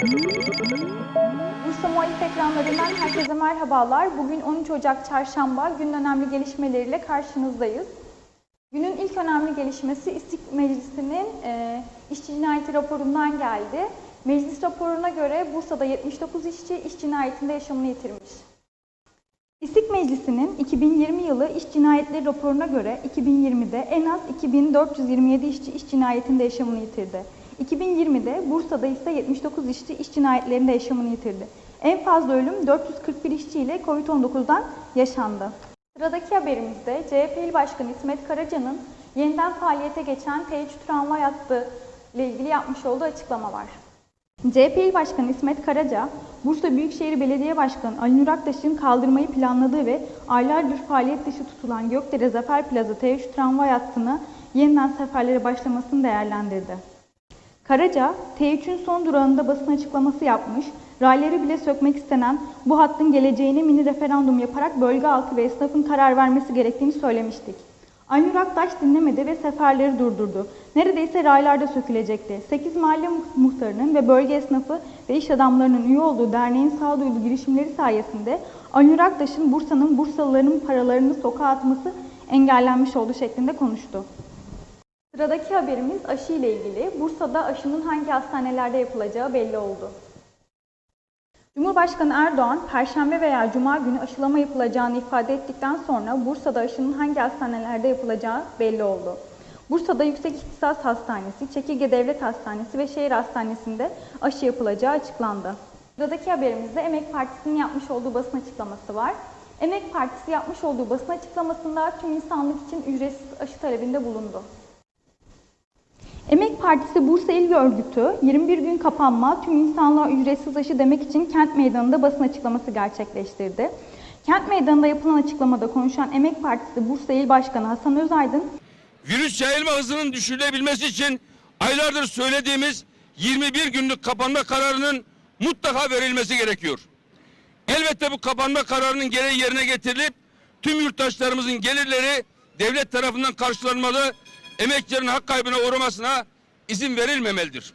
Bursa Muhalif ekranlarından herkese merhabalar. Bugün 13 Ocak Çarşamba günün önemli gelişmeleriyle karşınızdayız. Günün ilk önemli gelişmesi İstik Meclisi'nin e, işçi cinayeti raporundan geldi. Meclis raporuna göre Bursa'da 79 işçi iş cinayetinde yaşamını yitirmiş. İstik Meclisi'nin 2020 yılı iş cinayetleri raporuna göre 2020'de en az 2427 işçi iş cinayetinde yaşamını yitirdi. 2020'de Bursa'da ise 79 işçi iş cinayetlerinde yaşamını yitirdi. En fazla ölüm 441 işçi ile COVID-19'dan yaşandı. Sıradaki haberimizde CHP İl Başkanı İsmet Karaca'nın yeniden faaliyete geçen T3 tramvay hattı ile ilgili yapmış olduğu açıklama var. CHP İl Başkanı İsmet Karaca, Bursa Büyükşehir Belediye Başkanı Ali Nur kaldırmayı planladığı ve aylardır faaliyet dışı tutulan Gökdere Zafer Plaza T3 tramvay hattına yeniden seferlere başlamasını değerlendirdi. Karaca, T3'ün son durağında basın açıklaması yapmış, rayları bile sökmek istenen bu hattın geleceğine mini referandum yaparak bölge halkı ve esnafın karar vermesi gerektiğini söylemiştik. Aynur Aktaş dinlemedi ve seferleri durdurdu. Neredeyse raylarda sökülecekti. 8 mahalle muhtarının ve bölge esnafı ve iş adamlarının üye olduğu derneğin sağduyulu girişimleri sayesinde Aynur Aktaş'ın Bursa'nın Bursalıların paralarını sokağa atması engellenmiş olduğu şeklinde konuştu. Sıradaki haberimiz aşı ile ilgili. Bursa'da aşının hangi hastanelerde yapılacağı belli oldu. Cumhurbaşkanı Erdoğan, Perşembe veya Cuma günü aşılama yapılacağını ifade ettikten sonra Bursa'da aşının hangi hastanelerde yapılacağı belli oldu. Bursa'da Yüksek İhtisas Hastanesi, Çekirge Devlet Hastanesi ve Şehir Hastanesi'nde aşı yapılacağı açıklandı. Sıradaki haberimizde Emek Partisi'nin yapmış olduğu basın açıklaması var. Emek Partisi yapmış olduğu basın açıklamasında tüm insanlık için ücretsiz aşı talebinde bulundu. Emek Partisi Bursa İl Örgütü 21 gün kapanma tüm insanlığa ücretsiz aşı demek için kent meydanında basın açıklaması gerçekleştirdi. Kent meydanında yapılan açıklamada konuşan Emek Partisi Bursa İl Başkanı Hasan Özaydın, virüs yayılma hızının düşürülebilmesi için aylardır söylediğimiz 21 günlük kapanma kararının mutlaka verilmesi gerekiyor. Elbette bu kapanma kararının gereği yerine getirilip tüm yurttaşlarımızın gelirleri devlet tarafından karşılanmalı, emekçilerin hak kaybına uğramasına izin verilmemelidir.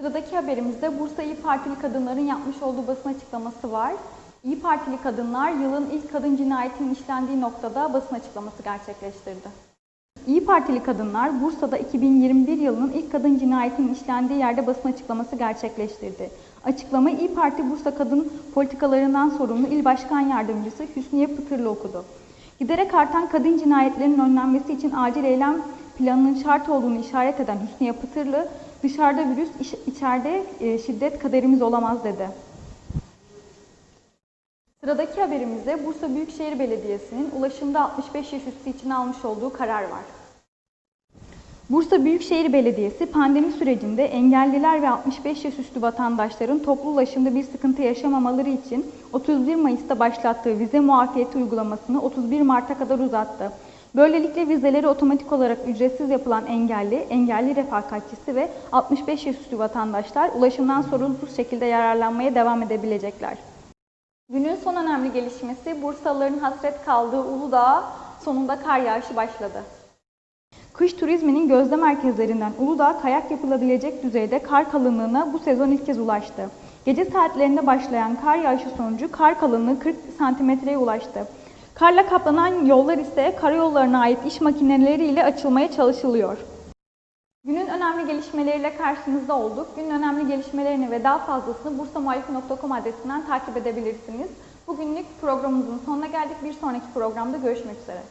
Sıradaki haberimizde Bursa İyi Partili kadınların yapmış olduğu basın açıklaması var. İyi Partili kadınlar yılın ilk kadın cinayetinin işlendiği noktada basın açıklaması gerçekleştirdi. İyi Partili kadınlar Bursa'da 2021 yılının ilk kadın cinayetinin işlendiği yerde basın açıklaması gerçekleştirdi. Açıklamayı İyi Parti Bursa Kadın Politikalarından sorumlu İl Başkan Yardımcısı Hüsniye Pıtırlı okudu. Giderek artan kadın cinayetlerinin önlenmesi için acil eylem planının şart olduğunu işaret eden Hüsniye Pıtırlı, dışarıda virüs, iç- içeride e, şiddet kaderimiz olamaz dedi. Sıradaki haberimizde Bursa Büyükşehir Belediyesi'nin ulaşımda 65 yaş üstü için almış olduğu karar var. Bursa Büyükşehir Belediyesi pandemi sürecinde engelliler ve 65 yaş üstü vatandaşların toplu ulaşımda bir sıkıntı yaşamamaları için 31 Mayıs'ta başlattığı vize muafiyeti uygulamasını 31 Mart'a kadar uzattı. Böylelikle vizeleri otomatik olarak ücretsiz yapılan engelli, engelli refakatçisi ve 65 yaş üstü vatandaşlar ulaşımdan sorunsuz şekilde yararlanmaya devam edebilecekler. Günün son önemli gelişmesi Bursalıların hasret kaldığı Uludağ'a sonunda kar yağışı başladı. Kış turizminin gözde merkezlerinden Uludağ kayak yapılabilecek düzeyde kar kalınlığına bu sezon ilk kez ulaştı. Gece saatlerinde başlayan kar yağışı sonucu kar kalınlığı 40 santimetreye ulaştı. Karla kaplanan yollar ise karayollarına ait iş makineleriyle açılmaya çalışılıyor. Günün önemli gelişmeleriyle karşınızda olduk. Günün önemli gelişmelerini ve daha fazlasını bursamuhalif.com adresinden takip edebilirsiniz. Bugünlük programımızın sonuna geldik. Bir sonraki programda görüşmek üzere.